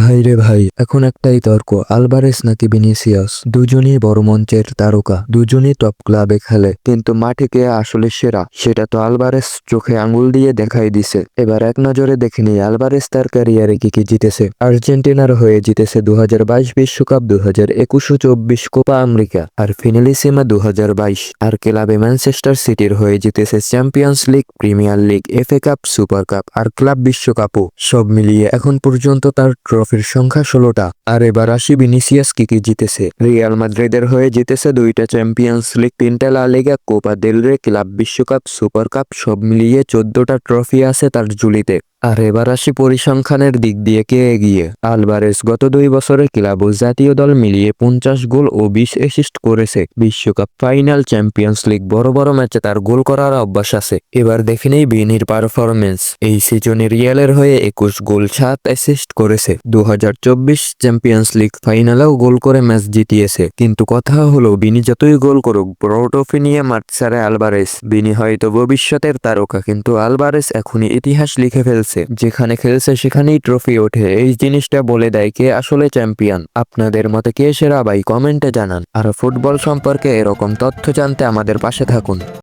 ভাই রে ভাই, এখন একটাই তর্ক, আলবারেস নাকি ভিনিসিয়াস? দুজনই বড় মঞ্চের তারকা, দুজনই টপ ক্লাবে খেলে। কিন্তু মাঠে কে আসলে সেরা? সেটা তো আলবারেস চোখে আঙুল দিয়ে দেখাই দিছে। এবার এক নজরে দেখে নিই, আলবারেস তার ক্যারিয়ারে কি কি জিতেছে। আর্জেন্টিনার হয়ে জিতেছে দু বিশ্বকাপ দু হাজার একুশ চব্বিশ কোপা আমেরিকা, আর ফিনালিসিমা দু হাজার বাইশ। আর ক্লাবে ম্যানচেস্টার সিটির হয়ে জিতেছে champions league, premier league, FA cup, super cup, আর ক্লাব বিশ্বকাপও। সব মিলিয়ে এখন পর্যন্ত তার ট্রফির সংখ্যা ষোলোটা। আর এবার আসি ভিনিসিয়াস কি কি জিতেছে। রিয়াল মাদ্রিদের হয়ে জিতেছে দুইটা চ্যাম্পিয়ন্স লিগ, তিনটা La Liga, Copa del Rey club বিশ্বকাপ, সুপার কাপ, সব মিলিয়ে চোদ্দটা ট্রফি আছে তার ঝুলিতে। আর এবার আসি পরিসংখ্যানের দিক দিয়ে কে এগিয়ে। আলবারেস গত দুই বছরে ক্লাব ও জাতীয় দল মিলিয়ে পঞ্চাশ গোল ও বিশ অ্যাসিস্ট করেছে। বিশ্বকাপ ফাইনাল চ্যাম্পিয়ন্স লিগ বড় বড় ম্যাচে তার গোল করার অভ্যাস আছে। এবার দেখে নেই বিনির পারফরমেন্স এই সিজনে রিয়ালের হয়ে একুশ গোল, সাত অ্যাসিস্ট করেছে। দু হাজার চব্বিশ চ্যাম্পিয়ন্স লিগ ফাইনালেও গোল করে ম্যাচ জিতিয়েছে। কিন্তু কথা হলো, বিনি যতই গোল করুক বড় নিয়ে মাঠ ছাড়ে আলবারেস বিনি হয়তো ভবিষ্যতের তারকা, কিন্তু আলবারেস এখনই ইতিহাস লিখে ফেলছে। যেখানে খেলছে সেখানেই ট্রফি ওঠে। এই জিনিসটা বলে দেয় কে আসলে চ্যাম্পিয়ন আপনাদের মতে কে সেরা ভাই? কমেন্টে জানান। আর ফুটবল সম্পর্কে এরকম তথ্য জানতে আমাদের পাশে থাকুন।